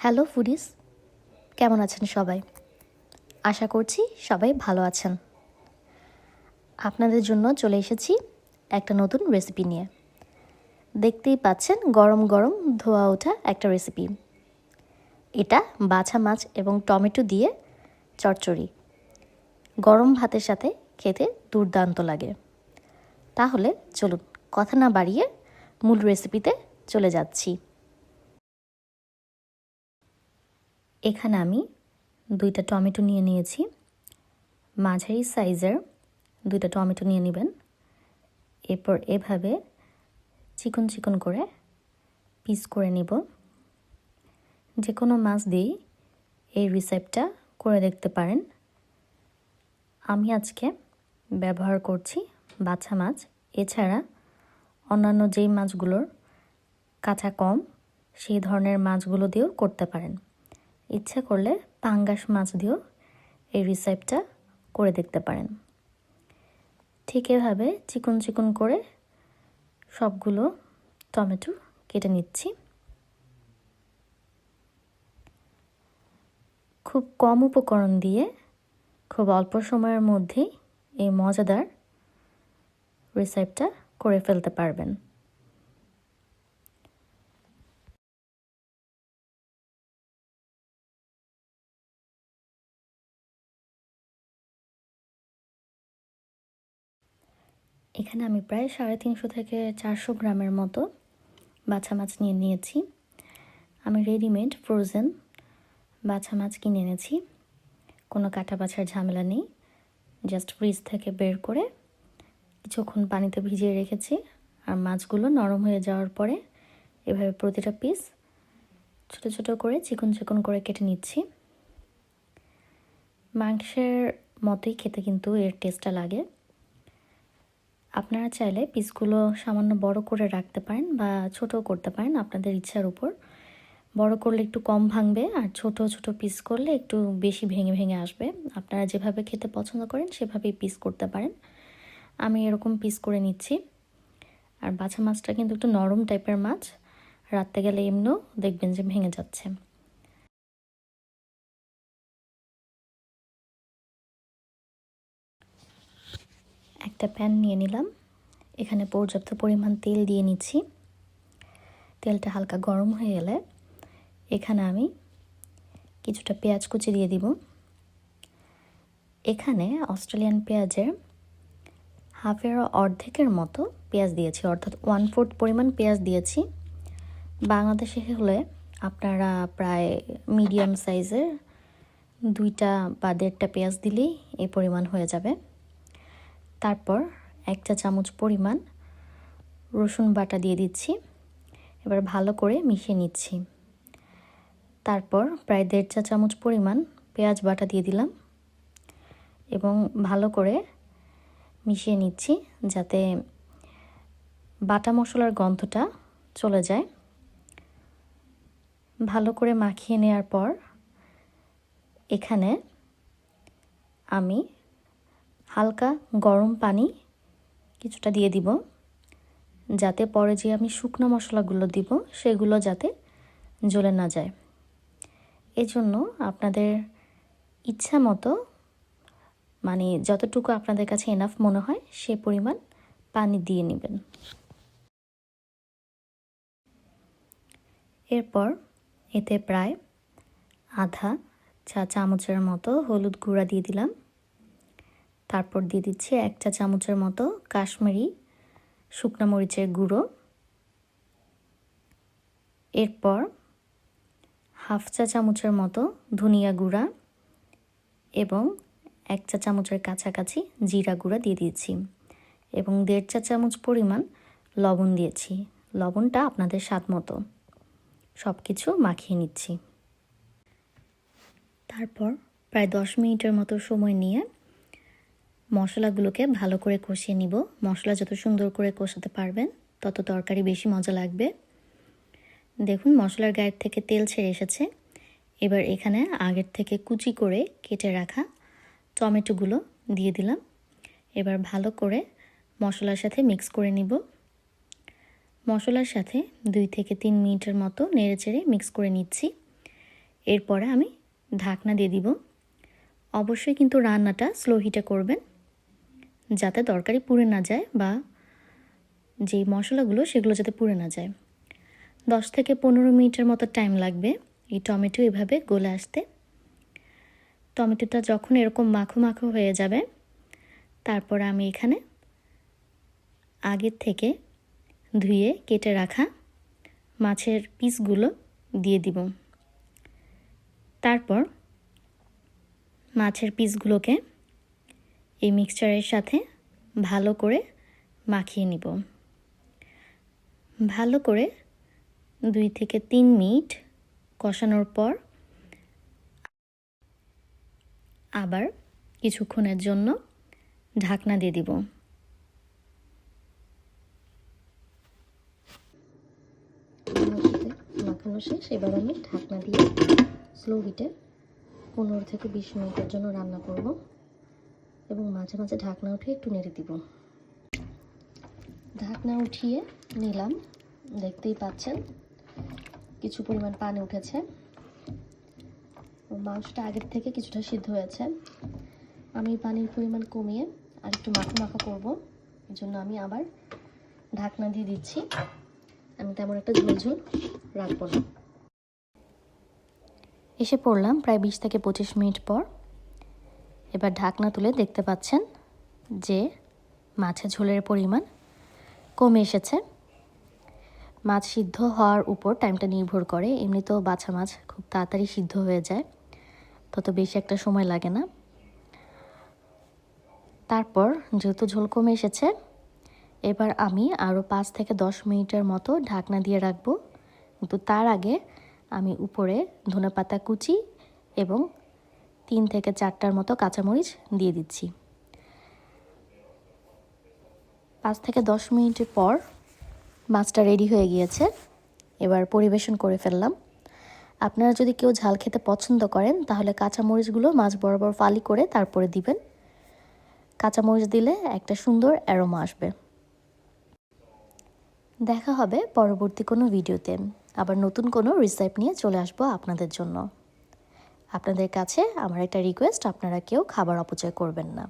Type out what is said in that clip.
Hello foodies, কেমন আছেন সবাই? আশা করছি সবাই ভালো আছেন। আপনাদের জন্য চলে এসেছি একটা নতুন রেসিপি নিয়ে। দেখতেই পাচ্ছেন গরম গরম ধোয়া ওঠা একটা রেসিপি এটা বাছা মাছ এবং টমেটো দিয়ে চচ্চড়ি। গরম ভাতের সাথে খেতে দুর্দান্ত লাগে। তাহলে চলুন কথা না বাড়িয়ে মূল রেসিপিতে চলে যাচ্ছি। এখানে আমি দুইটা টমেটো নিয়ে নিয়েছি। মাঝারি সাইজের দুইটা টমেটো নিয়ে নেবেন। এরপর এভাবে চিকন চিকন করে পিস করে নিব। যে কোনো মাছ দিয়েই এই রিসেপ্টটা করে দেখতে পারেন। আমি আজকে ব্যবহার করছি বাছা মাছ। এছাড়া অন্যান্য যেই মাছগুলোর কাঁচা কম, সেই ধরনের মাছগুলো দিয়েও করতে পারেন। ইচ্ছা করলে পাঙ্গাস মাছ দিয়েও এই রিসেপ্টটা করে দেখতে পারেন। ঠিক এভাবে চিকন চিকন করে সবগুলো টমেটো কেটে নিচ্ছি। খুব কম উপকরণ দিয়ে খুব অল্প সময়ের মধ্যেই এই মজাদার রেসিপিটা করে ফেলতে পারবেন। এখানে আমি প্রায় সাড়ে তিনশো থেকে চারশো গ্রামের মতো বাছা মাছ নিয়ে নিয়েছি। আমি রেডিমেড ফ্রোজেন বাছা মাছ কিনে এনেছি। কোনো কাটা বাছার ঝামেলা নেই। জাস্ট ফ্রিজ থেকে বের করে কিছুক্ষণ পানিতে ভিজিয়ে রেখেছি আর মাছগুলো নরম হয়ে যাওয়ার পরে এভাবে প্রতিটা পিস ছোট ছোট করে চিকন চিকন করে কেটে নিচ্ছি। মাংসের মতোই খেতে কিন্তু এর টেস্টটা লাগে। আপনারা চাইলে পিসগুলো সামান্য বড় করে রাখতে পারেন বা ছোটও করতে পারেন আপনাদের ইচ্ছার উপর। বড় করলে একটু কম ভাঙবে আর ছোট ছোট পিস করলে একটু বেশি ভেঙে ভেঙে আসবে। আপনারা যেভাবে খেতে পছন্দ করেন সেভাবেই পিস করতে পারেন। আমি এরকম পিস করে নিচ্ছি। আর বাছা মাছটা কিন্তু একটু নরম টাইপের মাছ। রাত্রে গেলে এমনিও দেখবেন যে ভেঙে যাচ্ছে। একটা প্যান নিয়ে নিলাম। এখানে পর্যাপ্ত পরিমাণ তেল দিয়ে নিচ্ছি। তেলটা হালকা গরম হয়ে গেলে এখানে আমি কিছুটা পেঁয়াজ কুচি দিয়ে দিব। এখানে অস্ট্রেলিয়ান পেঁয়াজের হাফের অর্ধেকের মতো পেঁয়াজ দিয়েছি, অর্থাৎ ওয়ান ফোর্থ পরিমাণ পেঁয়াজ দিয়েছি। বাংলাদেশে হলে আপনারা প্রায় মিডিয়াম সাইজের দুইটা বা দেড়টা পেঁয়াজ দিলেই এই পরিমাণ হয়ে যাবে। তারপর এক চা চামচ পরিমাণ রসুন বাটা দিয়ে দিচ্ছি। এবার ভালো করে মিশিয়ে নিচ্ছি। তারপর প্রায় দেড় চা চামচ পরিমাণ পেঁয়াজ বাটা দিয়ে দিলাম এবং ভালো করে মিশিয়ে নিচ্ছি যাতে বাটা মশলার গন্ধটা চলে যায়। ভালো করে মাখিয়ে নেওয়ার পর এখানে আমি হালকা গরম পানি কিছুটা দিয়ে দিব, যাতে পরে যে আমি শুকনো মশলাগুলো দিব সেগুলো যাতে জ্বলে না যায়। এজন্য আপনাদের ইচ্ছা মতো মানে যতটুকু আপনাদের কাছে এনাফ মনে হয়, সে পরিমাণ পানি দিয়ে নেবেন। এরপর এতে প্রায় আধা চা চামচের মতো হলুদ গুঁড়া দিয়ে দিলাম। তারপর দিয়ে দিচ্ছি এক চা চামচের মতো কাশ্মীরি শুকনো মরিচের গুঁড়ো। এরপর হাফ চা চামচের মতো ধনিয়া গুঁড়া এবং এক চা চামচের কাছাকাছি জিরা গুঁড়া দিয়ে দিয়েছি এবং দেড় চা চামচ পরিমাণ লবণ দিয়েছি। লবণটা আপনাদের স্বাদ মতো সব কিছু মাখিয়ে নিচ্ছি। তারপর প্রায় দশ মিনিটের মতো সময় নিয়ে মশলাগুলোকে ভালো করে কষিয়ে নিব। মশলা যত সুন্দর করে কষাতে পারবেন, তত তরকারি বেশি মজা লাগবে। দেখুন, মশলার গায়ের থেকে তেল ছেড়ে এসেছে। এবার এখানে আগের থেকে কুচি করে কেটে রাখা টমেটোগুলো দিয়ে দিলাম। এবার ভালো করে মশলার সাথে মিক্স করে নিব। মশলার সাথে দুই থেকে তিন মিনিটের মতো নেড়ে চেড়ে মিক্স করে নিচ্ছি। এরপরে আমি ঢাকনা দিয়ে দিব। অবশ্যই কিন্তু রান্নাটা স্লো হিটে করবেন। যাতে তরকারি পুড়ে না যায় বা যেই মশলাগুলো সেগুলো যাতে পুড়ে না যায়। দশ থেকে পনেরো মিনিটের মতো টাইম লাগবে এই টমেটো এভাবে গলে আসতে। টমেটোটা যখন এরকম মাখো মাখো হয়ে যাবে, তারপর আমি এখানে আগের থেকে ধুয়ে কেটে রাখা মাছের পিসগুলো দিয়ে দিব। তারপর মাছের পিসগুলোকে এই মিক্সচারের সাথে ভালো করে মাখিয়ে নিব। ভালো করে দুই থেকে তিন মিনিট কষানোর পর আবার কিছুক্ষণের জন্য ঢাকনা দিয়ে দিব। মাখানো শেষ, এবার আমি ঢাকনা দিয়ে স্লো হিটে পনেরো থেকে বিশ মিনিটের জন্য রান্না করব। এবং মাঝে মাঝে ঢাকনা উঠিয়ে একটু নেড়ে দিব। ঢাকনা উঠিয়ে নিলাম। দেখতেই পাচ্ছেন, কিছু পরিমাণ পানি উঠেছে। মাংসটা আগের থেকে কিছুটা সিদ্ধ হয়েছে। আমি পানির পরিমাণ কমিয়ে আর একটু মাখা মাখা করব। এই জন্য আমি আবার ঢাকনা দিয়ে দিচ্ছি। আমি তেমন একটা ঝোল ঝোল রাখব না। এসে পড়লাম প্রায় বিশ থেকে পঁচিশ মিনিট পর। এবার ঢাকনা তুলে দেখতে পাচ্ছেন যে মাছের ঝোলের পরিমাণ কমে এসেছে। মাছ সিদ্ধ হওয়ার উপর টাইমটা নির্ভর করে এমনিতেও বাছা মাছ খুব তাড়াতাড়ি সিদ্ধ হয়ে যায়, তত বেশি একটা সময় লাগে না। তারপর যেহেতু ঝোল কমে এসেছে, এবার আমি আরও পাঁচ থেকে দশ মিনিটের মতো ঢাকনা দিয়ে রাখব। কিন্তু তার আগে আমি উপরে ধনেপাতা কুচি এবং তিন থেকে চারটার মতো কাঁচামরিচ দিয়ে দিচ্ছি। পাঁচ থেকে দশ মিনিট পর মাছটা রেডি হয়ে গিয়েছে। এবার পরিবেশন করে ফেললাম। আপনারা যদি কেউ ঝাল খেতে পছন্দ করেন, তাহলে কাঁচামরিচগুলো মাছ বরাবর ফালি করে তারপরে দিবেন। কাঁচামরিচ দিলে একটা সুন্দর অ্যারোমা আসবে। দেখা হবে পরবর্তী কোনো ভিডিওতে। আবার নতুন কোনো রিসেপ্ট নিয়ে চলে আসব আপনাদের জন্য। আপনাদের কাছে আমার একটা রিকোয়েস্ট আপনারা কেউ খাবার অপচয় করবেন না।